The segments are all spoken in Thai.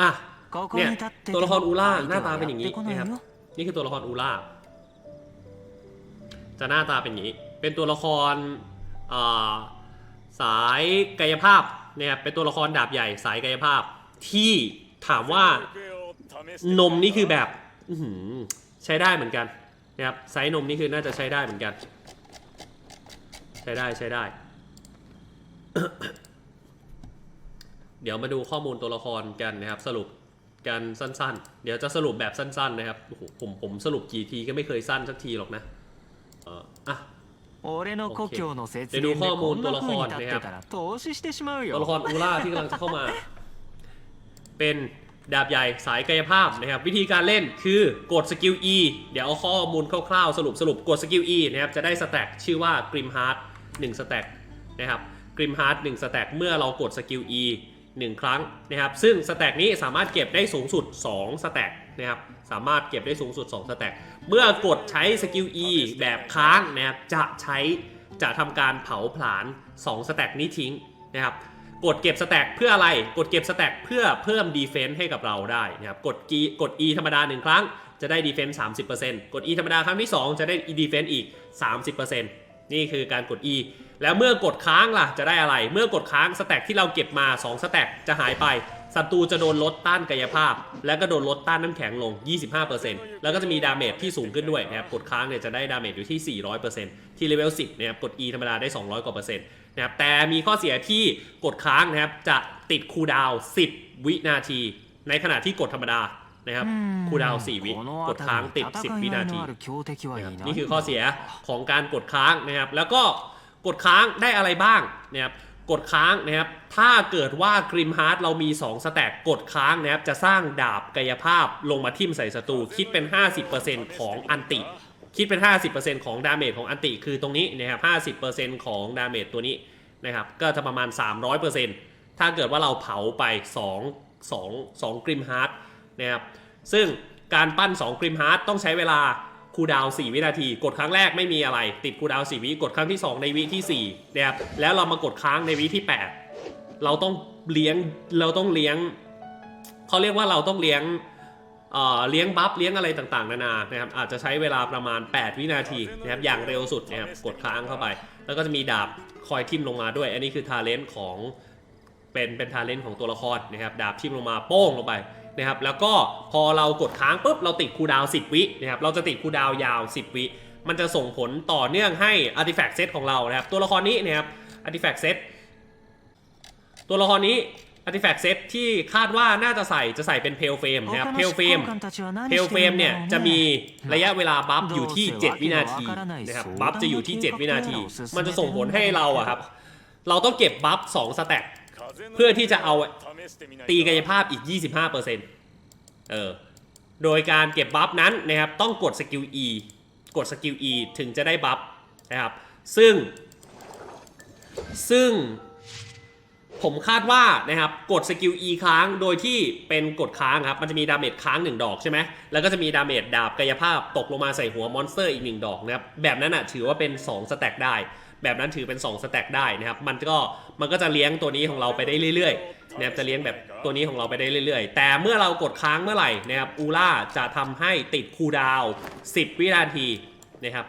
อะเนี่ยตัวละครอูล่าหน้าตาเป็นอย่างนี้นะครับนี่คือตัวละครอูล่าจะหน้าตาเป็นอย่างนี้ เป็นตัวละครสายกายภาพเนี่ยเป็นตัวละครดาบใหญ่สายกายภาพ ที่ถามว่านมนี่คือแบบใช้ได้เหมือนกันนะครับไซส์นมนี่คือน่าจะใช้ได้เหมือนกัน ใช้ได้ใช้ได้ เดี๋ยวมาดูข้อมูลตัวละครกันนะครับ สรุปกันสั้นๆ เดี๋ยวจะสรุปแบบสั้นๆนะครับโอ้โหผมผมสรุปกี่ทีก็ไม่เคยสั้นสักทีหรอกนะเอออ่ะ 俺の故郷の説でดู 明 ข้อ で มู こ ล ん ตัว な ละค 風 ร に立っ นะครับ てたら投資してしまう ตัวละค よ รอูล่าที่กำลังจะเข้ามา เป็นดาบใหญ่สายกายภาพนะครับ วิธีการเล่นคือกดสกิล E เดี๋ยวเอาข้อมูลคร่าวๆ สรุปสรุปกดสกิล E นะครับจะได้สแต็กชื่อว่ากริมฮาร์ด1สแต็กนะครับกริมฮาร์ด1สแต็กเมื่อเรากดสกิล E 1 ครั้งนะครับ ซึ่งสแต็กนี้สามารถเก็บได้สูงสุด 2 สแต็กนะครับ สามารถเก็บได้สูงสุด 2 สแต็ก เมื่อกดใช้สกิล E แบบค้างนะครับ จะใช้จะทำการเผาผลาญ2 สแต็กนี้ทิ้งนะครับ กดเก็บสแต็กเพื่ออะไร กดเก็บสแต็กเพื่อเพิ่มดีเฟนส์ให้กับเราได้นะครับ กด G กด E ธรรมดา 1 ครั้งจะได้ดีเฟนส์30%กด E ธรรมดาครั้งที่ 2 จะได้ดีเฟนส์อีก 30% นี่คือการกด E แล้วเมื่อกดค้างล่ะจะได้อะไร เมื่อกดค้างสแต็กที่เราเก็บมา 2 สแต็กจะหายไปศัตรูจะโดนลดต้านกายภาพ และก็โดนลดต้านน้ำแข็งลง 25%แล้วก็จะมีดาเมจที่สูงขึ้นด้วยนะครับกดค้างเนี่ยจะได้ดาเมจอยู่ที่ 400%ที่เลเวล 10นะครับกด E ธรรมดาได้ 200 กว่าเปอร์เซ็นต์นะครับแต่มีข้อเสียที่กดค้างนะครับจะติดคูลดาวน์10 วินาที ในขณะที่กดธรรมดา นะครับคูดาวสี่วิกดค้างติด 10 วินาทีนี่คือข้อเสียของการกดค้างนะครับ แล้วก็กดค้างได้อะไรบ้างนะครับกดค้างนะครับ ถ้าเกิดว่ากริมฮาร์ดเรามี 2 สแต็กกดค้างนะครับ จะสร้างดาบกายภาพลงมาทิ่มใส่ศัตรูคิดเป็น 50%ของอันติ คิดเป็น 50%ของดาเมจของอันติ คือตรงนี้นะครับ 50%ของดาเมจตัวนี้นะครับ ก็จะประมาณ 300%ถ้าเกิดว่าเราเผาไป 2 2 2กริมฮาร์ด นะครับซึ่งการปั้น 2 กริมฮาร์ดต้องใช้เวลาคูดาว4วินาที กดครั้งแรกไม่มีอะไร ติดคูดาว4วิกดครั้งที่ 2 ในวิที่4นะครับแล้วเรามากดค้างในวิที่ 8 เราต้องเลี้ยงเราต้องเลี้ยงเขาเรียกว่าเราต้องเลี้ยงเอ่อเลี้ยงบัฟเลี้ยงอะไรต่างๆ นานานะครับอาจจะใช้เวลาประมาณ 8 วินาทีนะครับอย่างเร็วสุดนะครับกดค้างเข้าไป แล้วก็จะมีดาบคอยทิ่มลงมาด้วย อันนี้คือทาเลนต์ของเป็นเป็นทาเลนต์ของตัวละครนะครับดาบทิ่มลงมาโป้งลงไป นะครับแล้วก็พอเรากดค้างปุ๊บเราติดคูดาว 10 วินะครับเราจะติดคูดาวยาว 10 วิมันจะส่งผลต่อเนื่องให้อาร์ติแฟกต์เซตของเรานะครับตัวละครนี้นะครับอาร์ติแฟกต์เซตตัวละครนี้อาร์ติแฟกต์เซตที่คาดว่าน่าจะใส่จะใส่เป็นเพลเฟมนะครับเพลเฟมเพลเฟมเนี่ยจะมีระยะเวลาบัฟอยู่ที่ 7 วินาทีนะครับบัฟจะอยู่ที่ 7 วินาที มันจะส่งผลให้เราอะครับเราต้องเก็บบัฟสองสแต็กเพื่อที่จะเอา ตีกายภาพอีก 25%เออ โดยการเก็บบัฟนั้นนะครับต้องกดสกิล E กดสกิล E ถึงจะได้บัฟนะครับ ซึ่ง ซึ่งผมคาดว่านะครับกดสกิล E ค้างโดยที่เป็นกดค้างครับ มันจะมีดาเมจค้าง 1 ดอกใช่ไหมแล้วก็จะมีดาเมจดาบกายภาพตกลงมาใส่หัวมอนสเตอร์อีก 1 ดอกนะครับ แบบนั้นอะถือว่าเป็น 2 สแต็กได้ แบบนั้นถือเป็น 2 สแต็กได้นะครับ มันก็มันก็จะเลี้ยงตัวนี้ของเราไปได้เรื่อยๆนะครับจะเลี้ยงแบบตัวนี้ของเราไปได้เรื่อยๆ แต่เมื่อเรากดค้างเมื่อไหร่นะครับอูล่าจะทำให้ติดคูดาว 10 วินาทีนะครับ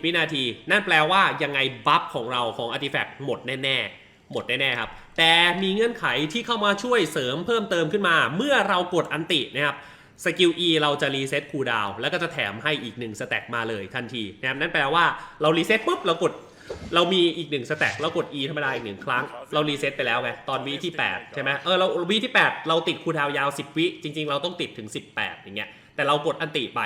10 วินาที นั่นแปลว่ายังไงบัฟของเราของ Artifact หมดแน่ๆหมดแน่ๆครับ แต่มีเงื่อนไขที่เข้ามาช่วยเสริมเพิ่มเติมขึ้นมา เมื่อเรากดอันตินะครับสกิล E เราจะรีเซ็ตคูลดาวแล้วก็จะแถมให้อีก1สแต็กมาเลยทันทีนะครับนั่นแปลว่าเรารีเซ็ตปุ๊บเรากด เรามีอีก1สแต็กเรากด E ธรรมดาอีกหนึ่งครั้ง เรารีเซ็ตไปแล้วไงตอนวิที่ 8 ใช่ไหมเออเราวิที่ 8 เราติดคูดาวยาว 10 วิ จริง ๆ เราต้องติดถึง 18 อย่างเงี้ยแต่เรากดอันติไป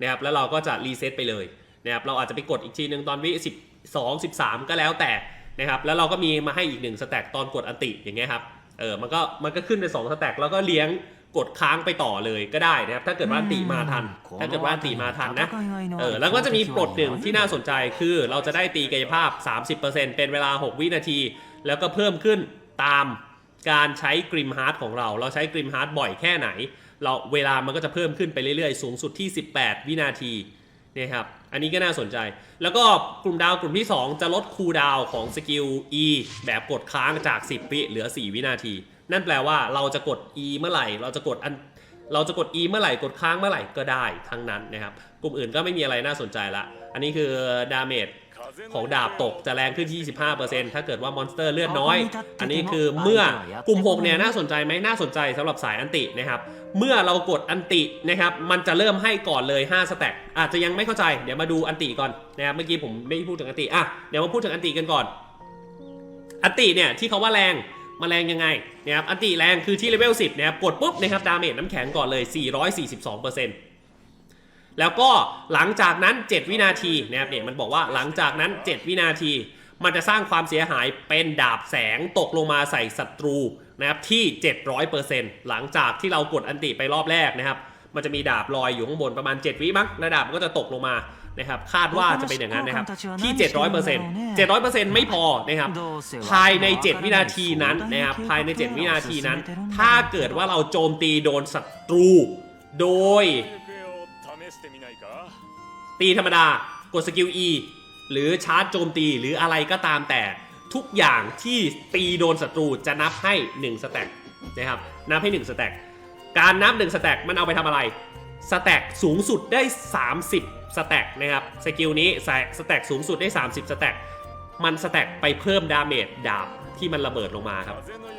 นะครับแล้วเราก็จะรีเซ็ตไปเลยนะครับเราอาจจะไปกดอีกทีหนึ่งตอนวิ12 13 ก็แล้วแต่นะครับแล้วเราก็มีมาให้อีก1สแต็กตอนกดอันติอย่างเงี้ยครับเออมันก็มันก็ขึ้นไป2สแต็กแล้วก็เลี้ยง กดค้างไปต่อเลยก็ได้นะครับถ้าเกิดว่าอันติมาทัน ถ้าเกิดว่าอันติมาทันนะเออแล้วก็จะมีปลดหนึ่งที่น่าสนใจคือเราจะได้ตีกายภาพ 30%เป็นเวลา 6 วินาที แล้วก็เพิ่มขึ้นตามการใช้กริมฮาร์ดของเรา เราใช้กริมฮาร์ดบ่อยแค่ไหน เราเวลามันก็จะเพิ่มขึ้นไปเรื่อยๆ สูงสุดที่ 18 วินาทีเนี่ยครับอันนี้ก็น่าสนใจ แล้วก็กลุ่มดาวกลุ่มที่ 2 จะลดคูลดาวน์ของสกิล E แบบกดค้างจาก 10 วิเหลือ 4 วินาที นั่นแปลว่าเราจะกด E เมื่อไหร่ เราจะกดอันเราจะกด E เมื่อไหร่กดค้างเมื่อไหร่ก็ได้ทั้งนั้นนะครับ กลุ่มอื่นก็ไม่มีอะไรน่าสนใจละ อันนี้คือดาเมจของดาบตกจะแรงขึ้น 25%ถ้าเกิดว่ามอนสเตอร์เลือดน้อย อันนี้คือเมื่อกลุ่ม 6 เนี่ยน่าสนใจไหมน่าสนใจสำหรับสายอันตินะครับ เมื่อเรากดอันตินะครับ มันจะเริ่มให้ก่อนเลย 5 สแต็กอาจจะยังไม่เข้าใจ เดี๋ยวมาดูอันติก่อนนะครับ เมื่อกี้ผมไม่พูดถึงอันติ อะ เดี๋ยวมาพูดถึงอันติกันก่อน อันติเนี่ยที่เขาว่าแรง มาแรงยังไงนะครับอันติแรงคือที่เลเวล10นะครับกดปุ๊บนะครับดาเมจน้ำแข็งก่อนเลย 442%แล้วก็หลังจากนั้น 7 วินาทีนะครับเนี่ยมันบอกว่าหลังจากนั้น 7 วินาที มันจะสร้างความเสียหายเป็นดาบแสงตกลงมาใส่ศัตรูนะครับที่ 700%หลังจากที่เรากดอันติไปรอบแรกนะครับ มันจะมีดาบลอยอยู่ข้างบนประมาณ 7 วิมั้งแล้วดาบมันก็จะตกลงมา นะครับคาดว่าจะเป็นอย่างนั้นนะครับที่ 700% 700%ไม่พอนะครับภายใน 7 วินาทีนั้นนะครับภายใน 7 วินาทีนั้น ถ้าเกิดว่าเราโจมตีโดนศัตรู โดย ตีธรรมดากดสกิล E หรือชาร์จโจมตีหรืออะไรก็ตามแต่ทุกอย่างที่ตีโดนศัตรูจะนับให้ 1 สแต็กนะครับนับให้ 1 สแต็กการนับ 1 สแต็กมันเอาไปทำอะไร สแต็กสูงสุดได้ 30สแต็กนะครับสกิลนี้สแต็กสูงสุดได้ 30สแต็กมันสแต็กไปเพิ่มดาเมจดาบที่มันระเบิดลงมาครับ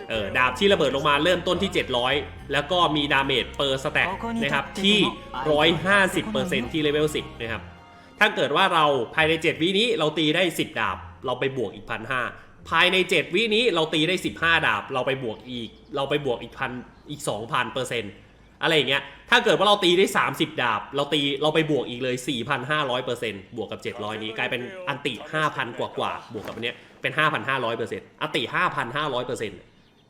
เออดาบที่ระเบิดลงมาเริ่มต้นที่ 700 แล้วก็มีดาเมจเปอร์สแต็กนะครับที่ 150%ที่เลเวล10นะครับ ถ้าเกิดว่าเราภายใน 7 วินี้เราตีได้ 10 ดาบ เราไปบวกอีกพันห้าภายใน 7 วินี้เราตีได้ 15 ดาบ เราไปบวกอีก เราไปบวกอีกพันอีก 2,000เปอร์เซ็นต์ อะไรอย่างเงี้ย ถ้าเกิดว่าเราตีได้ 30 ดาบ เราตีเราไปบวกอีกเลย 4,500เปอร์เซ็นต์บวกกับ 700 นี้กลายเป็นอันติ 5,000 กว่ากว่าๆบวกกับอันเนี้ยเป็น 5,500เปอร์เซ็นต์อันติ 5,500เปอร์เซ็นต์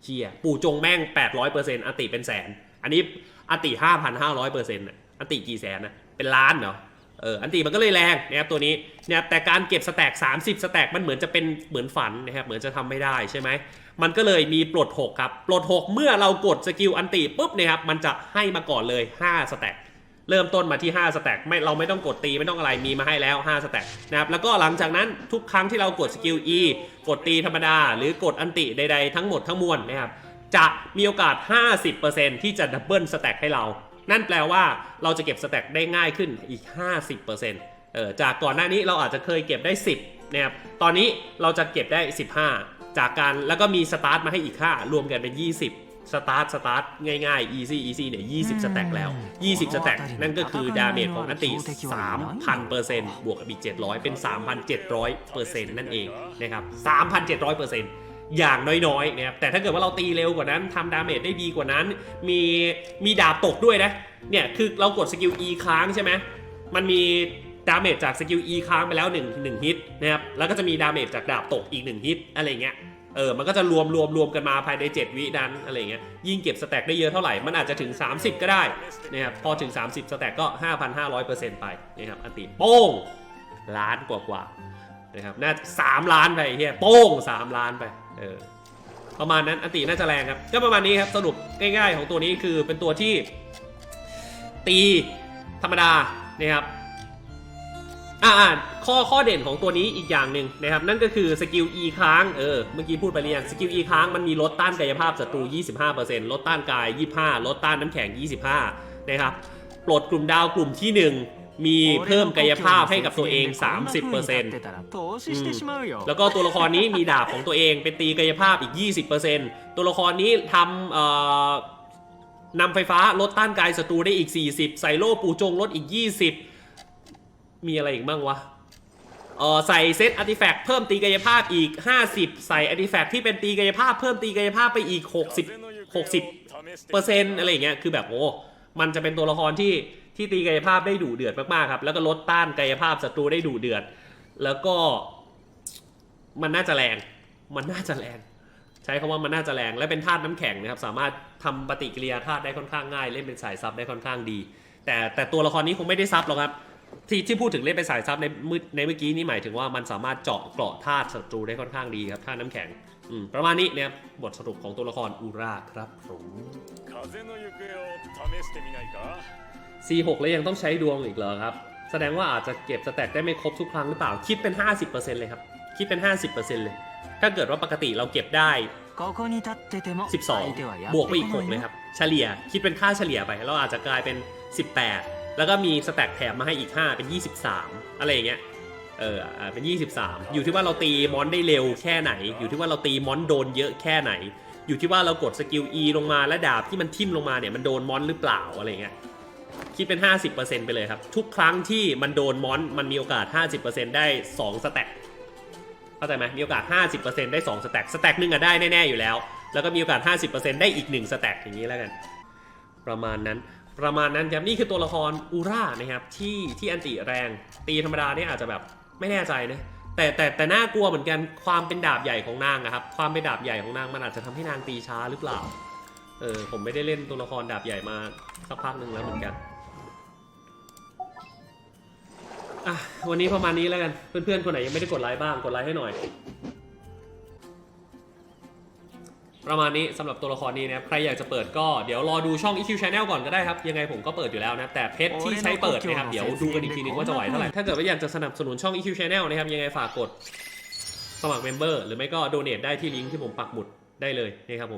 เชียปู่จงแม่ง 800เปอร์เซ็นต์อันติเป็นแสน อันนี้อันติ 5,500เปอร์เซ็นต์อันติกี่แสนนะเป็นล้านเหรอเอออันตีมันก็เลยแรงนะครับตัวนี้นะครับแต่การเก็บสแต็ก30 สแต็กมันเหมือนจะเป็นเหมือนฝันนะครับเหมือนจะทำไม่ได้ใช่ไหม มันก็เลยมีปลด 6 ครับ ปลด 6 เมื่อเรากดสกิลอันตีปุ๊บเนี่ยครับ มันจะให้มาก่อนเลย 5 สแต็กเริ่มต้นมาที่ 5 สแต็กไม่เราไม่ต้องกดตีไม่ต้องอะไรมีมาให้แล้ว 5 สแต็กนะครับแล้วก็หลังจากนั้นทุกครั้งที่เรากดสกิล E กดตีธรรมดา หรือกดอันติใดๆทั้งหมดทั้งมวลนะครับจะมีโอกาส 50%ที่จะดับเบิลสแต็กให้เรา นั่นแปลว่าเราจะเก็บสแต็กได้ง่ายขึ้นอีก 50%เออจากก่อนหน้านี้เราอาจจะเคยเก็บได้ 10นะครับตอนนี้เราจะเก็บได้ 15 จากการแล้วก็มีสตาร์ทมาให้อีก 5 รวมกันเป็น 20 สตาร์ทสตาร์ทง่ายๆ easy easy เนี่ย20 สแต็กแล้ว 20 สแต็กนั่นก็คือดาเมจของนัตติ 3,000%บวกกับอีก 700 เป็น 3,700%นั่นเองนะครับ 3,700%อย่างน้อยๆนะครับแต่ถ้าเกิดว่าเราตีเร็วกว่านั้นทำดาเมจได้ดีกว่านั้น มีมีดาบตกด้วยนะเนี่ยคือเรากดสกิล E ค้างใช่ไหมมันมี ดาเมจจากสกิล E ค้างไปแล้ว1 1ฮิตนะครับ แล้วก็จะมีดาเมจจากดาบตกอีก 1 ฮิตอะไรเงี้ย เออ มันก็จะรวมรวมรวมกันมาภายใน 7 วินั้นอะไรเงี้ย ยิ่งเก็บสแต็กได้เยอะเท่าไหร่ มันอาจจะถึง 30 ก็ได้นะครับ พอถึง 30 สแต็กก็ 5,500%ไปนะครับอันติโป้งล้านกว่ากว่านะครับ น่าสามล้านไปเฮียโป้ง3ล้านไป เออ ประมาณนั้นอันติน่าจะแรงครับ ก็ประมาณนี้ครับ สรุปง่ายๆของตัวนี้คือเป็นตัวที่ตีธรรมดานะครับ อ่าข้อข้อเด่นของตัวนี้อีกอย่างหนึ่งนะครับ นั่นก็คือสกิล E ค้างเออเมื่อกี้พูดไปเรียงสกิล E ค้างมันมีลดต้านกายภาพศัตรู 25%ลดต้านกาย 25 ลดต้านน้ำแข็ง 25 นะครับปลดกลุ่มดาวกลุ่มที่ 1 มีเพิ่มกายภาพให้กับตัวเอง 30%แล้วก็ตัวละครนี้มีดาบของตัวเองเป็นตีกายภาพอีก 20%ตัวละครนี้ทำเอ่อนำไฟฟ้าลดต้านกายศัตรูได้อีก 40 ใส่โล่ปูจงลดอีก 20 มีอะไรอีกบ้างวะเออใส่เซตอาร์ติแฟกต์เพิ่มตีกายภาพอีก 50 ใส่อาร์ติแฟกต์ที่เป็นตีกายภาพเพิ่มตีกายภาพไปอีก 60 60เปอร์เซ็นต์อะไรอย่างเงี้ยคือแบบโอ้มันจะเป็นตัวละครที่ที่ตีกายภาพได้ดุเดือดมากๆครับ แล้วก็ลดต้านกายภาพศัตรูได้ดุเดือด แล้วก็ มันน่าจะแรง มันน่าจะแรง ใช้คำว่ามันน่าจะแรงและเป็นธาตุน้ำแข็งนะครับ สามารถทำปฏิกิริยาธาตุได้ค่อนข้างง่าย เล่นเป็นสายซับได้ค่อนข้างดี แต่แต่ตัวละครนี้คงไม่ได้ซับหรอกครับ ที่ที่พูดถึงเล่นเป็นสายซับในมือในเมื่อกี้นี่หมายถึงว่ามันสามารถเจาะเกราะธาตุศัตรูได้ค่อนข้างดีครับธาตุน้ำแข็งอืมประมาณนี้เนี่ยครับบทสรุปของตัวละครอูราครับผม 風の行方を試してみないか C6 แล้วยังต้องใช้ดวงอีกเหรอครับ แสดงว่าอาจจะเก็บสแต็กได้ไม่ครบทุกครั้งหรือเปล่า คิดเป็น 50%เลยครับ คิดเป็น 50%เลย ถ้าเกิดว่าปกติเราเก็บได้ ここに立ってても相手はや12っบวกไป て อีก こな 6 い เลย の ครับ เฉลี่ยคิดเป็นค่าเฉลี่ยไปเราอาจจะกลายเป็น 18 แล้วก็มีสแต็กแถมมาให้อีก 5 เป็น 23 อะไรอย่างเงี้ย เออเป็น 23 อยู่ที่ว่าเราตีมอนได้เร็วแค่ไหน อยู่ที่ว่าเราตีมอนโดนเยอะแค่ไหน อยู่ที่ว่าเรากดสกิล E ลงมาและดาบที่มันทิ่มลงมาเนี่ยมันโดนมอนหรือเปล่าอะไรเงี้ย คิดเป็น 50%ไปเลยครับ ทุกครั้งที่มันโดนมอนมันมีโอกาส 50%ได้ 2 สแต็กเข้าใจไหมมีโอกาส 50%ได้ 2 สแต็ก สแต็กหนึ่งอะได้แน่ๆอยู่แล้ว แล้วก็มีโอกาส 50%ได้อีก 1 สแต็กอย่างนี้แล้วกัน ประมาณนั้น ประมาณนั้นครับนี่คือตัวละครอูร่านะครับที่ที่อันติแรง ตีธรรมดาเนี่ยอาจจะแบบไม่แน่ใจนะแต่แต่แต่น่ากลัวเหมือนกันความเป็นดาบใหญ่ของนางอะครับความเป็นดาบใหญ่ของนางมันอาจจะทำให้นางตีช้าหรือเปล่าเออผมไม่ได้เล่นตัวละครดาบใหญ่มาสักพักหนึ่งแล้วเหมือนกันอะวันนี้ประมาณนี้แล้วกันเพื่อนๆคนไหนยังไม่ได้กดไลค์บ้างกดไลค์ให้หน่อย ประมาณนี้สำหรับตัวละครนี้นะครับใครอยากจะเปิดก็เดี๋ยวรอดูช่อง EQ Channel ก่อนก็ได้ครับ ยังไงผมก็เปิดอยู่แล้วนะแต่เพชรที่ใช้เปิดนะครับเดี๋ยวดูกันอีกทีนึงว่าจะไหวเท่าไหร่ถ้าเกิดว่าอยากจะสนับสนุนช่อง EQ Channel นะครับยังไงฝากกดสมัครเมมเบอร์หรือไม่ก็โดเน a ได้ที่ลิงก์ที่ผมปักหมุดได้เลยนะครับผม